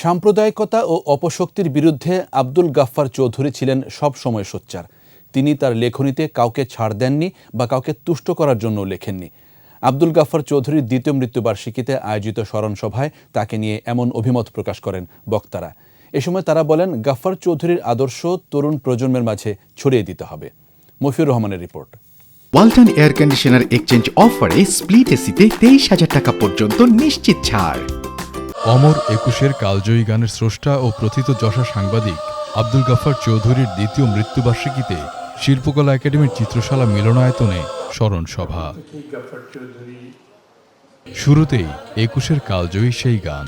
সাম্প্রদায়িকতা ও অপশক্তির বিরুদ্ধে আব্দুল গাফফার চৌধুরী ছিলেন সব সময় সোচ্চার। তিনি তার লেখনীতে কাউকে ছাড় দেননি বা কাউকে তুষ্ট করার জন্য লেখেননি। আব্দুল গাফফার চৌধুরীর দ্বিতীয় মৃত্যুবার্ষিকীতে আয়োজিত স্মরণ সভায় তাকে নিয়ে এমন অভিমত প্রকাশ করেন বক্তারা। এ সময় তারা বলেন, গাফফার চৌধুরীর আদর্শ তরুণ প্রজন্মের মাঝে ছড়িয়ে দিতে হবে। মফিউর রহমানের report. Walton air conditioner exchange অফারে স্প্লিট এসিতে তেইশ হাজার টাকা পর্যন্ত নিশ্চিত ছাড়। অমর একুশের কালজয়ী গানের স্রষ্টা ও প্রথিত যশা সাংবাদিক আব্দুল গাফার চৌধুরীর দ্বিতীয় মৃত্যুবার্ষিকীতে শিল্পকলা একাডেমির চিত্রশালা মিলনায়তনে স্মরণ সভা শুরুতেই একুশের কালজয়ী সেই গান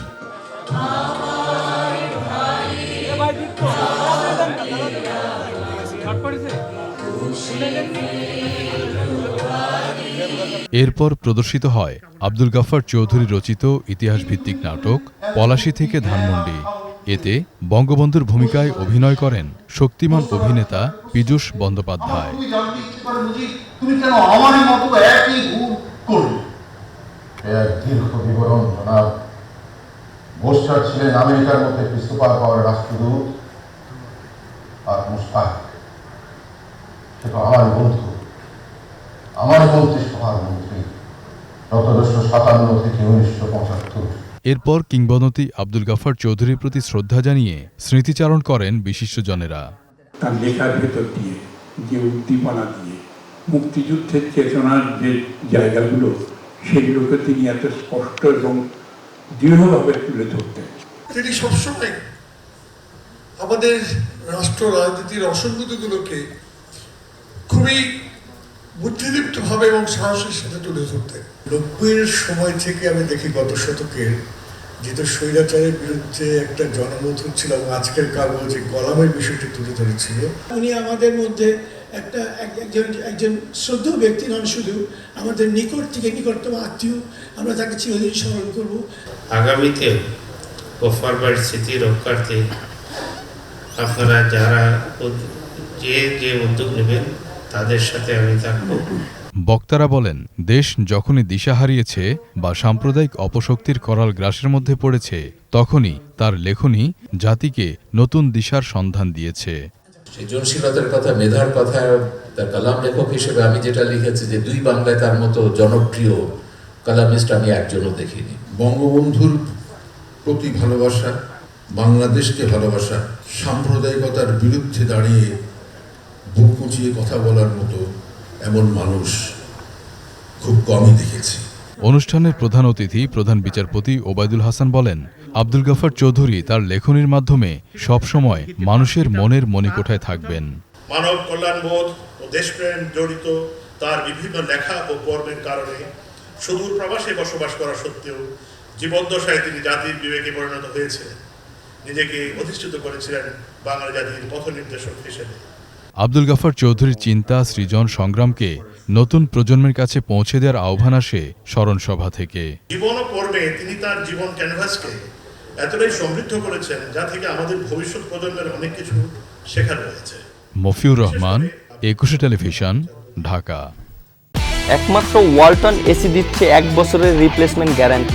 এরপর প্রদর্শিত হয় আব্দুল গাফার চৌধুরী রচিত ইতিহাসভিত্তিক নাটক, পলাশী থেকে ধানমন্ডি। এতে বঙ্গবন্ধুর ভূমিকায় অভিনয় করেন শক্তিমান অভিনেতা পীযূষ বন্দ্যোপাধ্যায়। ছিলেন আমেরিকার মধ্যে রাষ্ট্রদূত, আর মুস্তাক সে তো আমার বন্ধু। আমার মন্ত্রিসভার মন্ত্রী সতেরোশো সাতান্ন থেকে উনিশশো পঁচাত্তর। এরপর কিংবদন্তি আব্দুল গাফার চৌধুরীর প্রতি শ্রদ্ধা জানিয়ে স্মৃতিচারণ করেন বিশিষ্টজনেরা। তার লেখার ভেতর দিয়ে যে উদ্দীপনা দিয়ে মুক্তিযুদ্ধের চেতনার যে জায়গাগুলো সেগুলোকে তিনি এত স্পষ্ট এবং দৃঢ়ভাবে তুলে ধরতেন। তিনি সবসময় আমাদের রাষ্ট্র রাজনীতির অসঙ্গতিগুলোকে খুবই বুদ্ধিদীপ্তভাবে এবং সাহসের সাথে তুলে ধরতেন নব্বইয়ের সময় থেকে আমি দেখি গত শতকের যেহেতু স্বৈরাচারের বিরুদ্ধে একটা জনমত হচ্ছিল এবং আজকের কাগজে কলামের বিষয়টি তুলে ধরেছিল। উনি আমাদের মধ্যে একটা একজন একজন শ্রদ্ধ ব্যক্তি নন শুধু, আমাদের নিকট থেকে নিকটতম আত্মীয়। আমরা তাকে চিরদিন স্মরণ করব। আগামীতে গোফারবার স্মৃতি রক্ষার্থে আপনারা যারা যে যে উদ্যোগ নেবেন তাদের সাথে আমি থাকব। বক্তারা বলেন দেশ যখনই দিশা হারিয়েছে বা সাম্প্রদায়িক অপশক্তির করাল গ্রাসের মধ্যে পড়েছে তখনই তার লেখনী জাতিকে নতুন দিশার সন্ধান দিয়েছে। সৃজনশীলতার কথা মেধার কথা তার কালাম লেখক হিসেবে আমি যেটা লিখেছি যে দুই বাংলায় তার মতো জনপ্রিয় কালামিস্ট আমি একজনও দেখিনি। বঙ্গবন্ধুর প্রতি ভালোবাসা বাংলাদেশকে ভালোবাসা সাম্প্রদায়িকতার বিরুদ্ধে দাঁড়িয়ে বুক কুচিয়ে কথা বলার মতো এমন মানুষ খুব কমই দেখেছি। অনুষ্ঠানের প্রধান অতিথি প্রধান বিচারপতি ওবায়দুল হাসান বলেন আব্দুল গাফার চৌধুরী তার লেখনীর মাধ্যমে সবসময় মানুষের মনের মণিকোঠায় থাকবেন। মানব কল্যাণবোধ ও দেশপ্রেম জড়িত তার বিভিন্ন লেখা ও কর্মের কারণে সুদূর প্রবাসে বসবাস করা সত্ত্বেও জীবদ্দশায় তিনি জাতির বিবেকে পরিণত হয়েছিলেন নিজেকে অধিষ্ঠিত করেছিলেন বাংলা জাতির পথ নির্দেশক হিসেবে। আব্দুল গাফার চৌধুরীর চিন্তা সৃজন সংগ্রামকে নতুন প্রজন্মের কাছে পৌঁছে দেওয়ার আহ্বান আসে স্মরণ সভা থেকে। জীবন কর্মে তিনি তার জীবন ক্যানভাসকে এতটাই সমৃদ্ধ করেছেন যা থেকে আমাদের ভবিষ্যৎ প্রজন্মের অনেক কিছু শেখার রয়েছে। মফিউর রহমান একুশে টেলিভিশন ঢাকা। একমাত্র ওয়ালটন এসি দিচ্ছে এক বছরের রিপ্লেসমেন্ট গ্যারান্টি